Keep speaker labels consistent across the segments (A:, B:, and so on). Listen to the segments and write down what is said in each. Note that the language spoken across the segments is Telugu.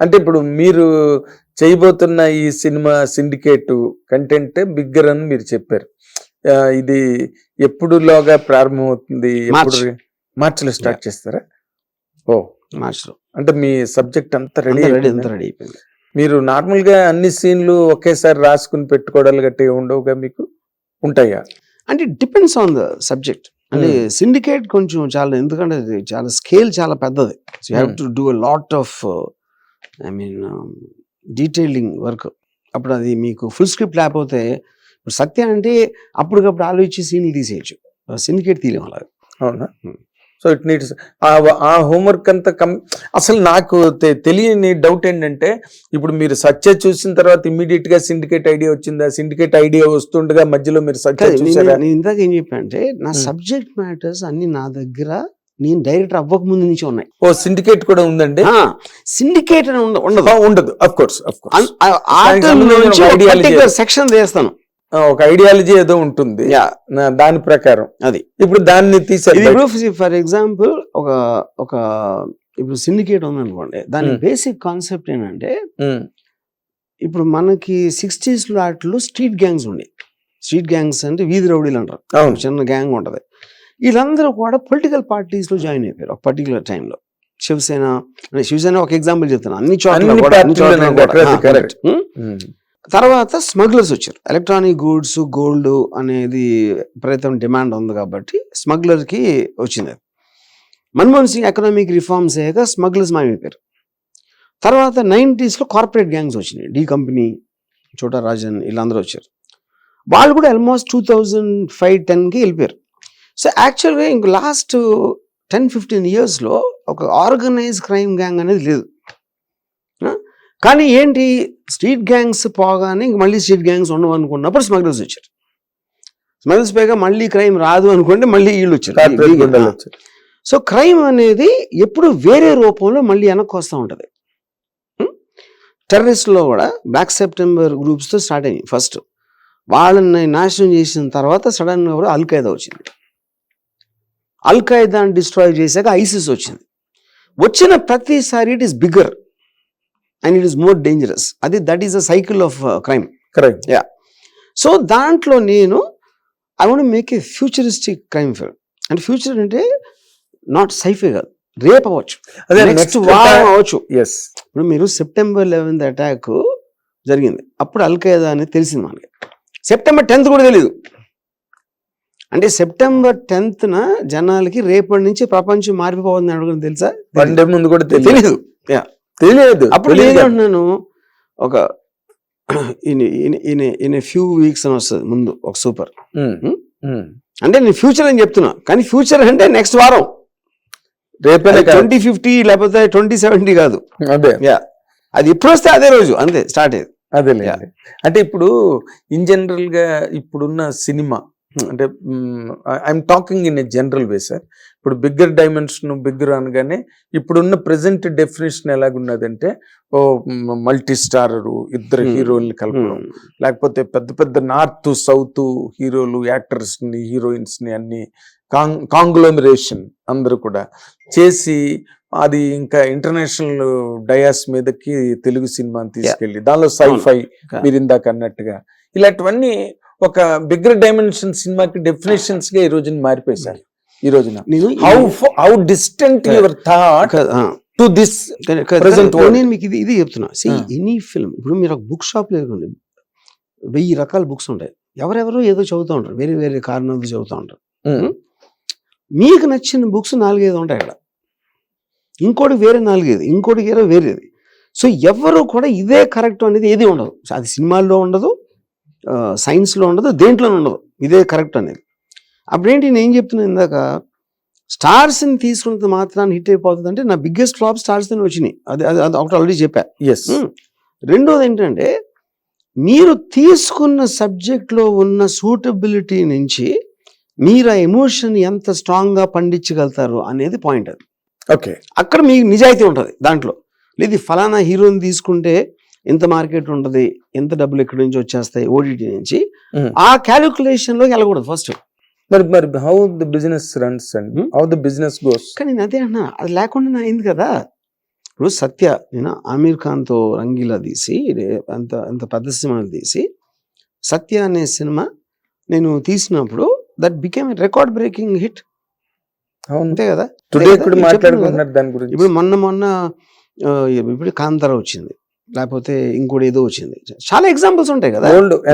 A: అంటే ఇప్పుడు మీరు చేయబోతున్న ఈ సినిమా సిండికేట్ కంటెంట్ బిగ్గర్ అని మీరు చెప్పారు. ఇది ఎప్పుడులోగా ప్రారంభమవుతుంది? ఎప్పుడు మార్చిలో స్టార్ట్ చేస్తారా? ఓ.
B: మార్చిలో.
A: అంటే మీ సబ్జెక్ట్ అంతా రెడీ
B: రెడీ అంతా రెడీ అయిపోయింది.
A: మీరు నార్మల్గా అన్ని సీన్లు ఒకేసారి రాసుకుని పెట్టుకోవడాలు గట్టి ఉండవుగా మీకు? ఉంటాయా?
B: అంటే డిపెండ్స్ ఆన్ ద సబ్జెక్ట్. అంటే సిండికేట్ కొంచెం చాలా ఎందుకంటే చాలా స్కేల్ చాలా పెద్దది. You have
A: Hmm.
B: To do a lot of I mean detailing work అప్పుడు అది మీకు ఫుల్ స్క్రిప్ట్ లేకపోతే ఇప్పుడు సత్య అంటే అప్పటికప్పుడు ఆలోచించి సీన్లు తీసేయచ్చు. సిండికేట్ తీయలేం అలా.
A: అవునా. So it needs a homework అంతా కం అసలు నాకు తెలియని డౌట్ ఏంటంటే ఇప్పుడు మీరు సత్య చూసిన తర్వాత ఇమ్మీడియట్గా సిండికేట్ ఐడియా వచ్చిందా? సిండికేట్ ఐడియా వస్తుండగా మధ్యలో మీరు సత్య చూసారా?
B: నేను ఇందాక ఏం చెప్పాను అంటే నా. సబ్జెక్ట్ మ్యాటర్స్ అన్ని నా దగ్గర నేను డైరెక్టర్ అవ్వక ముందు నుంచి ఉన్నాయి.
A: ఓ సిండికేట్ కూడా ఉందండి?
B: సిండికేట్ అని ఉండ- ఉండదు.
A: ఉండదు. అఫ్ కోర్స్
B: సెక్షన్ చేస్తాను
A: ఒక ఐడియాలజీ ఏదో. ఉంటుంది. దాని ప్రకారం.
B: అది.
A: ఇప్పుడు దాన్ని.
B: ఇప్పుడు ఫర్ ఎగ్జాంపుల్ ఒక ఒక ఇప్పుడు సిండికేట్ ఉంది అనుకోండి దాని. బేసిక్ కాన్సెప్ట్ ఏంటంటే ఇప్పుడు మనకి సిక్స్టీస్లో స్ట్రీట్ గ్యాంగ్స్ ఉండే. స్ట్రీట్ గ్యాంగ్స్ అంటే వీధి రౌడీలు అంటారు. చిన్న గ్యాంగ్ ఉంటది. వీళ్ళందరూ కూడా పొలిటికల్ పార్టీస్లో జాయిన్ అయిపోయారు ఒక పర్టికులర్ టైంలో శివసేన అంటే శివసేన ఒక ఎగ్జాంపుల్ చెప్తాను అన్ని చోట్ల తర్వాత స్మగ్లర్స్ వచ్చారు. ఎలక్ట్రానిక్ గూడ్స్ గోల్డ్ అనేది విపరీతం డిమాండ్ ఉంది కాబట్టి స్మగ్లర్కి వచ్చింది. అది. మన్మోహన్ సింగ్ ఎకనామిక్ రిఫార్మ్స్ అయ్యాక స్మగ్లర్స్ మాయమైపోయారు తర్వాత 90s లో కార్పొరేట్ గ్యాంగ్స్ వచ్చినాయి. డి కంపెనీ చోటా రాజన్ వీళ్ళందరూ వచ్చారు. వాళ్ళు కూడా ఆల్మోస్ట్ టూ థౌజండ్ ఫైవ్ టెన్కి వెళ్ళిపోయారు. సో యాక్చువల్గా ఇంక లాస్ట్ టెన్ ఫిఫ్టీన్ ఇయర్స్లో ఒక ఆర్గనైజ్ క్రైమ్ గ్యాంగ్ అనేది లేదు? కానీ ఏంటి? స్ట్రీట్ గ్యాంగ్స్ పోగానే ఇంక మళ్ళీ స్ట్రీట్ గ్యాంగ్స్ ఉండవు అనుకున్నప్పుడు స్మగ్లర్స్ వచ్చారు. స్మగ్లర్స్ పోయాక మళ్ళీ క్రైమ్ రాదు అనుకుంటే మళ్ళీ వీళ్ళు వచ్చారు. సో క్రైమ్ అనేది ఎప్పుడు వేరే రూపంలో మళ్ళీ వెనక్కి వస్తూ ఉంటుంది. టెర్రరిస్ట్లో కూడా బ్లాక్ సెప్టెంబర్ గ్రూప్స్తో స్టార్ట్ అయ్యింది ఫస్ట్ వాళ్ళని నాశనం చేసిన తర్వాత సడన్గా కూడా అల్ ఖైదా వచ్చింది. అల్ ఖైదాని డిస్ట్రాయ్ చేశాక ఐసిస్ వచ్చింది. వచ్చిన ప్రతిసారి it is bigger and it is more dangerous. అది that is a cycle of crime.
A: Correct
B: so దాంట్లో నేను I want make a futuristic crime film అంటే ఫ్యూచర్ అంటే నాట్ సైఫే కాదు రేపు అవ్వచ్చు.
A: అదే
B: నెక్స్ట్
A: నెక్స్ట్
B: వారం అవ్వచ్చు.
A: ఎస్
B: ఇప్పుడు మీరు సెప్టెంబర్ లెవెన్త్ అటాక్ జరిగింది. అప్పుడు అల్ఖైదా అనేది తెలిసింది మనకి. సెప్టెంబర్ టెన్త్ కూడా తెలియదు అంటే సెప్టెంబర్ టెన్త్న జనాలకి రేపటి నుంచి ప్రపంచం మారిపోతుంది అడుగుని తెలుసా?
A: వన్ డే ముందు కూడా తెలియదు తెలియదు
B: అప్పుడు అంటున్నాను ఒక ఇన్ ఇన్ ఫ్యూ వీక్స్ అని వస్తుంది ముందు ఒక సూపర్. అంటే నేను ఫ్యూచర్ అని చెప్తున్నా. కానీ ఫ్యూచర్ అంటే నెక్స్ట్ వారం.
A: కాదు.
B: ట్వంటీ ఫిఫ్టీ లేకపోతే ట్వంటీ సెవెంటీ కాదు.
A: అదే.
B: యా. అది ఎప్పుడు వస్తే అదే రోజు. అంతే స్టార్ట్ అయ్యేది.
A: అదే అంటే ఇప్పుడు ఇన్ జనరల్గా ఇప్పుడున్న సినిమా. అంటే I'm talking in a general way sir ఇప్పుడు బిగ్గర్ డైమెన్షన్ బిగ్గర్ అనగానే ఇప్పుడున్న ప్రెసెంట్ డెఫినేషన్ ఎలాగున్నదంటే ఓ మల్టీ స్టారరు ఇద్దరు. హీరోల్ని కలపడం. లేకపోతే పెద్ద పెద్ద నార్త్ సౌత్ హీరోలు యాక్టర్స్ని హీరోయిన్స్ని అన్ని కాంగ్ కాంగ్లోమరేషన్ అందరూ కూడా చేసి అది ఇంకా ఇంటర్నేషనల్ డయాస్ మీదకి తెలుగు సినిమాని తీసుకెళ్ళి దానిలో సైఫై. మీరు ఇందాక అన్నట్టుగా. ఇలాంటివన్నీ ఒక బిగ్గర్ డైమెన్షన్ సినిమాకి డెఫినేషన్స్గా ఈ రోజున మారిపోయి ఈ రోజున. How how distant your thought to this world.
B: నేను మీకు ఇది ఇది చెప్తున్నా. సి. ఎనీ ఫిల్మ్ ఇప్పుడు మీరు ఒక బుక్ షాప్ లేదండి వెయ్యి రకాల బుక్స్ ఉంటాయి. ఎవరెవరో ఏదో చదువుతూ ఉంటారు. వేరే వేరే కారణాలు చదువుతూ ఉంటారు. మీకు నచ్చిన బుక్స్ నాలుగైదు ఉంటాయి అక్కడ. ఇంకోటి వేరే నాలుగైదు ఇంకోటి వేరే వేరేది. సో ఎవరు కూడా ఇదే కరెక్ట్ అనేది ఏది ఉండదు. అది సినిమాల్లో ఉండదు సైన్స్లో ఉండదు దేంట్లోనూ ఉండదు. ఇదే కరెక్ట్ అనేది. అప్పుడేంటి నేను ఏం చెప్తున్నాను ఇందాక? స్టార్స్ని తీసుకున్నంత మాత్రాన్ని హిట్ అయిపోతుంది అంటే నా బిగ్గెస్ట్ ఫ్లాప్ స్టార్స్తోనే వచ్చినాయి. అది అది అది ఒకటి ఆల్రెడీ చెప్పా.
A: ఎస్.
B: రెండోది ఏంటంటే మీరు తీసుకున్న సబ్జెక్ట్లో ఉన్న సూటబిలిటీ నుంచి మీరు ఆ ఎమోషన్ ఎంత స్ట్రాంగ్గా పండించగలుగుతారు అనేది పాయింట్ అది.
A: ఓకే.
B: అక్కడ మీకు నిజాయితీ ఉంటుంది దాంట్లో. లేదు ఫలానా హీరోని తీసుకుంటే ఎంత మార్కెట్ ఉంటుంది ఎంత డబ్బులు ఎక్కడి నుంచి వచ్చేస్తాయి ఓటీటీ నుంచి
A: Mm.
B: ఆ క్యాలిక్యులేషన్లోకి వెళ్ళకూడదు ఫస్ట్
A: మరి మరి how the business runs and
B: Hmm?
A: How the business goes
B: కానీ అదే అన్నా అది లేకుండా అయింది కదా. ఇప్పుడు సత్య నేను ఆమీర్ ఖాన్తో రంగీలా తీసి అంత అంత పెద్ద సినిమాలు తీసి సత్య అనే సినిమా నేను తీసినప్పుడు that became record breaking hit అంతే కదా.
A: టుడే మాట్లాడుకుంటున్నారు దాని గురించి.
B: ఇప్పుడు మొన్న మొన్న ఇప్పుడు కాంతార వచ్చింది. లేకపోతే ఇంకోటి ఏదో వచ్చింది. చాలా ఎగ్జాంపుల్స్ ఉంటాయి కదా.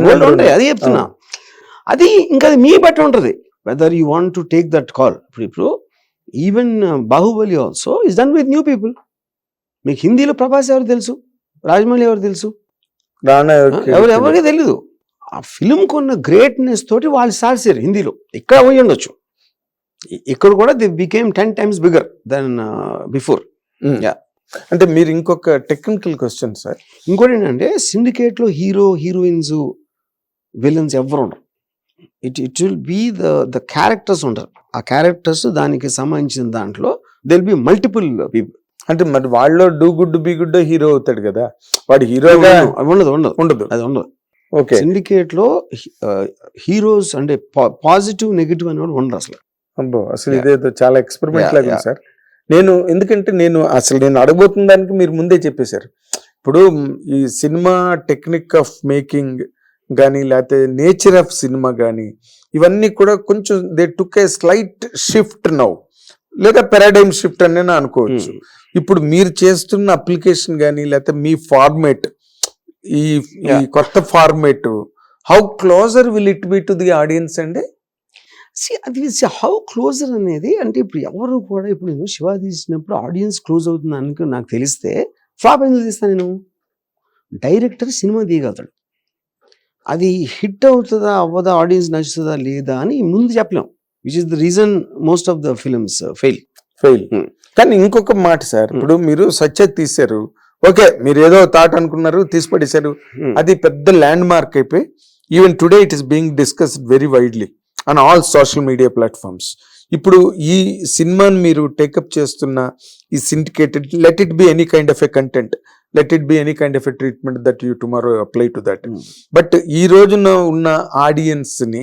B: Gold ఉంటాయి అది చెప్తున్నా. అది ఇంకా అది మీ బట్టి ఉంటుంది. Whether you want to take that call ఇప్పుడు ఇప్పుడు even Baahubali also is done with new people మీకు హిందీలో ప్రభాస్ ఎవరు తెలుసు? రాజమౌళి ఎవరు తెలుసు? ఎవరు ఎవరికి తెలియదు ఆ ఫిలిం కొన్న గ్రేట్నెస్ తోటి వాళ్ళు సాల్సారు హిందీలో. ఇక్కడ పోయి ఉండొచ్చు? ఇక్కడ కూడా the became ten times bigger than before Yeah.
A: అంటే మీరు ఇంకొక టెక్నికల్ క్వశ్చన్ సార్
B: ఇంకోటి ఏంటంటే syndicate లో హీరో హీరోయిన్స్ విలన్స్ ఎవరు ఉండరు. It it will be the the characters ఉంటారు ఆ క్యారెక్టర్స్ దానికి సంబంధించిన దాంట్లో దెల్ బి మల్టిపుల్ పీపుల్
A: అంటే మరి వాళ్ళలో do good be good hero అవుతాడు కదా. వాడు హీరోగా
B: ఉండదు ఉండదు
A: ఉండదు.
B: అది ఉండదు.
A: ఓకే.
B: సిండికేట్లో హీరోస్ అంటే పాజిటివ్ నెగిటివ్ అని కూడా ఉండరు అసలు.
A: అబ్బో అసలు. ఇదేదో చాలా ఎక్స్పెరిమెంట్ లాగా. సార్ నేను ఎందుకంటే నేను అసలు నేను అడగబోతున్న దానికి మీరు ముందే చెప్పేశారు. ఇప్పుడు ఈ సినిమా టెక్నిక్ ఆఫ్ మేకింగ్ కానీ లేకపోతే నేచర్ ఆఫ్ సినిమా కానీ ఇవన్నీ కూడా కొంచెం they took a slight shift now. లేదా పెరాడైమ్ షిఫ్ట్ అని నేను అనుకోవచ్చు. ఇప్పుడు మీరు చేస్తున్న అప్లికేషన్ కానీ లేకపోతే మీ ఫార్మేట్ ఈ. కొత్త format how closer will it be to the audience అండి?
B: See, అది హౌ క్లోజర్ అనేది అంటే ఇప్పుడు ఎవరు కూడా ఇప్పుడు నేను శివ తీసినప్పుడు ఆడియన్స్ క్లోజ్ అవుతుంది అనుకో నాకు తెలిస్తే ఫ్లాప్ ఎందుకు తీస్తాను నేను? డైరెక్టర్ సినిమా తీయగలుగుతాడు. అది హిట్ అవుతుందా అవ్వదా ఆడియన్స్ నచ్చుతుందా లేదా అని ముందు చెప్పలేం. Which is the reason most of the films fail
A: fail
B: Hmm.
A: కానీ ఇంకొక మాట సార్ ఇప్పుడు మీరు సత్య తీశారు. ఓకే మీరు ఏదో థాట్ అనుకున్నారు తీసి పడేశారు. అది పెద్ద ల్యాండ్ మార్క్ అయిపోయి even today it is being discussed very widely on all social media platforms ఇప్పుడు ఈ సినిమాని మీరు టేకప్ చేస్తున్న ఈ syndicated let it be any kind of a content let it be any kind of a treatment that you tomorrow apply to that but ఈ రోజున ఉన్న ఆడియన్స్ని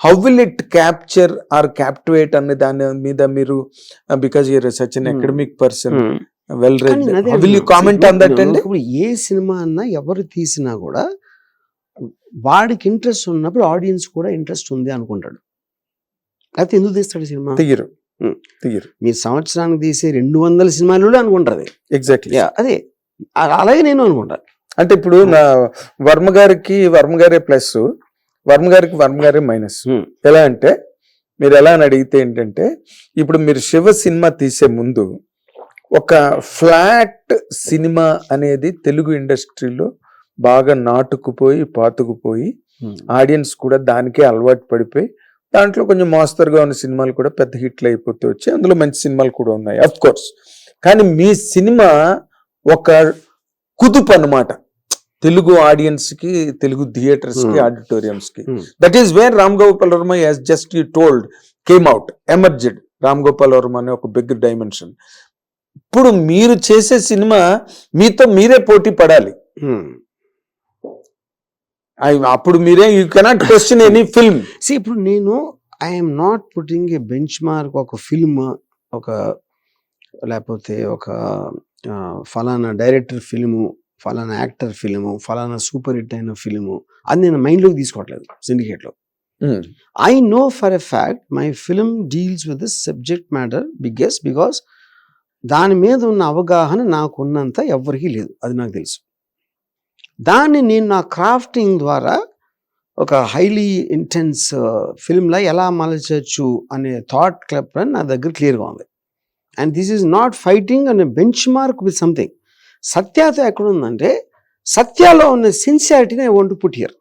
A: how will it capture or captivate అనే దాని మీద మీరు because you're such an. Academic person well read will you. Comment on that అండి?
B: ఇప్పుడు ఏ సినిమా అన్నా ఎవరు తీసినా కూడా వాడికి ఇంట్రెస్ట్ ఉన్నప్పుడు ఆడియన్స్ కూడా ఇంట్రెస్ట్ ఉంది అనుకుంటాడు. లేకపోతే ఎందుకు తీస్తాడు సినిమా?
A: తీయరు. తీయరు.
B: మీరు సంవత్సరానికి తీసే రెండు వందల సినిమాలు అనుకుంటారు.
A: ఎగ్జాక్ట్లీ
B: అదే. అలాగే నేను అనుకుంటా.
A: అంటే ఇప్పుడు నా వర్మ గారికి వర్మ గారే ప్లస్ వర్మ గారికి వర్మ గారే మైనస్. ఎలా అంటే మీరు ఎలా అని అడిగితే ఏంటంటే ఇప్పుడు మీరు శివ సినిమా తీసే ముందు ఒక ఫ్లాట్ సినిమా అనేది తెలుగు ఇండస్ట్రీలో బాగా నాటుకుపోయి పాతుకుపోయి ఆడియన్స్ కూడా దానికే అలవాటు పడిపోయి దాంట్లో కొంచెం మోస్తరుగా ఉన్న సినిమాలు కూడా పెద్ద హిట్లు అయిపోతూ వచ్చి అందులో మంచి సినిమాలు కూడా ఉన్నాయి అఫ్ కోర్స్ కానీ మీ సినిమా ఒక కుదుపు అన్నమాట. తెలుగు ఆడియన్స్కి తెలుగు థియేటర్స్కి.
B: ఆడిటోరియంస్కి.
A: That is where Ram Gopal Varma as just you told came out emerged Ram Gopal Varma అనే ఒక బిగ్ డైమెన్షన్ ఇప్పుడు మీరు చేసే సినిమా మీతో మీరే పోటీ పడాలి. అప్పుడు మీరే you cannot question any film
B: see ఇప్పుడు నేను I'm not putting a benchmark ఒక ఫిల్మ్ ఒక లేకపోతే ఒక ఫలానా డైరెక్టర్ ఫిల్ము ఫలానా యాక్టర్ ఫిల్ము ఫలానా సూపర్ హిట్ అయిన ఫిల్ము అది నేను మైండ్లోకి తీసుకోవట్లేదు సిండికేట్లో I know for a fact my film deals with this subject matter biggest because దాని మీద ఉన్న అవగాహన నాకు ఉన్నంత ఎవరికీ లేదు అది నాకు తెలుసు. దాన్ని నేను నా క్రాఫ్టింగ్ ద్వారా ఒక హైలీ ఇంటెన్స్ ఫిల్మ్లా ఎలా మలచచ్చు అనే థాట్ క్లబ్ నా దగ్గర క్లియర్గా ఉంది. And this is not fighting అనే బెంచ్ మార్క్ విత్ సంథింగ్. సత్యాతో ఎక్కడ ఉందంటే సత్యాలో ఉన్న సిన్సియారిటీని ఐ వాంట్ పుట్ హియర్.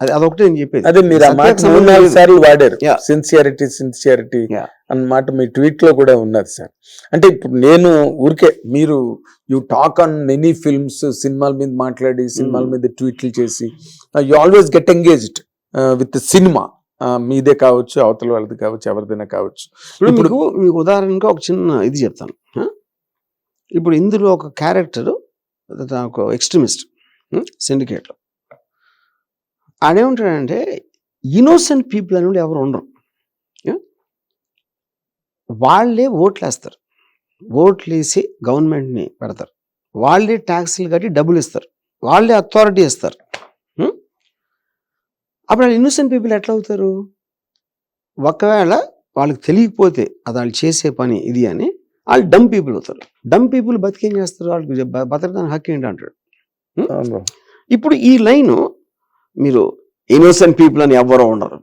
B: అది అదొకటి నేను చెప్పేది
A: అదే మీరు ఆ మాట మూడు నాలుగు. సార్లు వాడారు. Sincerity sincerity. అన్నమాట మీ ట్వీట్లో కూడా ఉన్నది సార్ అంటే ఇప్పుడు నేను ఊరికే మీరు you talk on many films సినిమాల మీద మాట్లాడి సినిమాల. మీద ట్వీట్లు చేసి you always get engaged with cinema మీదే కావచ్చు అవతల వాళ్ళది కావచ్చు ఎవరిదైనా కావచ్చు
B: ఇప్పుడు మీకు ఉదాహరణగా ఒక చిన్న ఇది చెప్తాను? ఇప్పుడు ఇందులో ఒక క్యారెక్టర్ ఒక ఎక్స్ట్రీమిస్ట్ సిండికేట్లో ఆడేమంటాడంటే ఇన్నోసెంట్ పీపుల్ అనేవి ఎవరు ఉండరు? వాళ్ళే ఓట్లు వేస్తారు ఓట్లు వేసి గవర్నమెంట్ని పెడతారు. వాళ్ళే ట్యాక్స్లు కట్టి డబ్బులు ఇస్తారు. వాళ్ళే అథారిటీ ఇస్తారు? అప్పుడు ఇన్నోసెంట్ పీపుల్ ఎట్లా అవుతారు? ఒకవేళ వాళ్ళకి తెలియకపోతే అది వాళ్ళు చేసే పని ఇది అని వాళ్ళు డమ్ పీపుల్ అవుతారు. డమ్ పీపుల్ బతికేం చేస్తారు? వాళ్ళకి బతకడానికి హక్కు ఏంటి అంటాడు
A: అవును.
B: ఇప్పుడు ఈ లైను మీరు ఇన్నోసెంట్ పీపుల్ అని ఎవ్వరూ ఉండరు.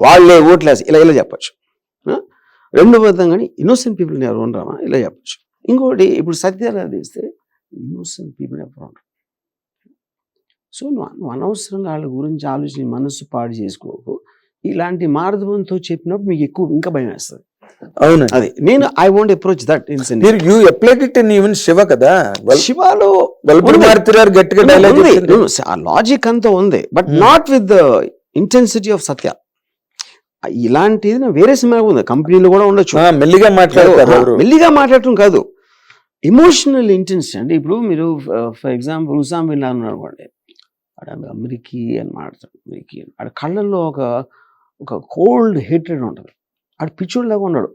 B: వాళ్ళే ఓట్లేసి ఇలా ఇలా చెప్పచ్చు. రెండు కానీ ఇన్నోసెంట్ పీపుల్ ఎవరు ఉండరామా? ఇలా చెప్పచ్చు. ఇంకోటి ఇప్పుడు సత్యాలు తీస్తే ఇన్నోసెంట్ పీపుల్ ఎవరు ఉండరు. సో నువ్వు నువ్వు అనవసరంగా వాళ్ళ గురించి ఆలోచించి మనస్సు పాడు చేసుకోకు. ఇలాంటి మార్గంతో చెప్పినప్పుడు మీకు ఎక్కువ ఇంకా భయం వేస్తుంది.
A: అవును.
B: అది. నేను ఐ వాంట్ అప్రోచ్ దట్
A: మీరు you applied it in even Shiva కదా?
B: శివాలో
A: వల్పూరి
B: ఉంది.
A: మారుతి గారు గట్టిగా
B: లాజిక్ అంతా ఉంది. But. Not with the intensity of Satya ఇలాంటిది వేరే సినిమా ఉంది. కంపెనీలో కూడా ఉండొచ్చు.
A: మెల్లిగా మాట్లాడతారు.
B: మెల్లిగా మాట్లాడటం కాదు. ఎమోషనల్ ఇంటెన్సిటీ అంటే ఇప్పుడు మీరు ఫర్ ఎగ్జాంపుల్ ఉసామ్ బిన్ ఉన్నాడు అనుకోండి. ఆడ అమెరికీ అని మాట్లాడతాడు. అమెరికీ. ఆడ కళ్ళల్లో ఒక ఒక కోల్డ్ హేటెడ్ ఉంటుంది. ఆడ పిచ్చోళ్ళలాగా ఉన్నాడు.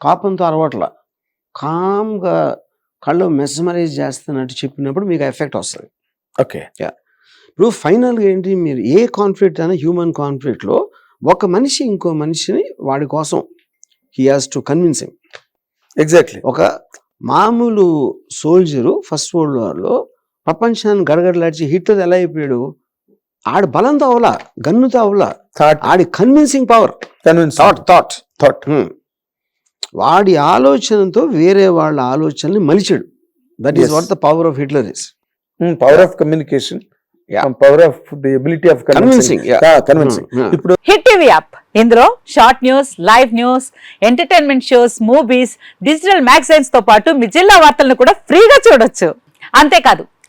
B: కాపంతో అలవాట్ల. కామ్గా కళ్ళు మెస్మరైజ్ చేస్తున్నట్టు చెప్పినప్పుడు మీకు ఎఫెక్ట్ వస్తుంది.
A: ఓకే.
B: ఇప్పుడు ఫైనల్గా ఏంటి మీరు ఏ కాన్ఫ్లిక్ట్ అయినా హ్యూమన్ కాన్ఫ్లిక్ట్లో ఒక మనిషి ఇంకో మనిషిని వాడి కోసం he has to convince him
A: exactly
B: ఒక మామూలు సోల్జరు ఫస్ట్ వరల్డ్ వార్లో ప్రపంచాన్ని గడగడలాడిచి హిట్లర్ ఎలా అయిపోయాడు? ఆడి బలంతో అవలా గన్నుతో అవలా
A: థాట్
B: ఆడి convincing power
A: convince
B: thought thought
A: thought
B: వాడి ఆలోచనతో వేరే వాళ్ళ ఆలోచనని మలిచాడు. That is. What the power of Hitler is
A: power of communication. Power of the ability of convincing. Convincing. ఇప్పుడు
C: హిట్ టీవీ యాప్ ఇందులో short news live news entertainment shows movies digital మ్యాగజైన్స్తో పాటు మీ జిల్లా వార్తలను కూడా ఫ్రీగా చూడొచ్చు. అంతేకాదు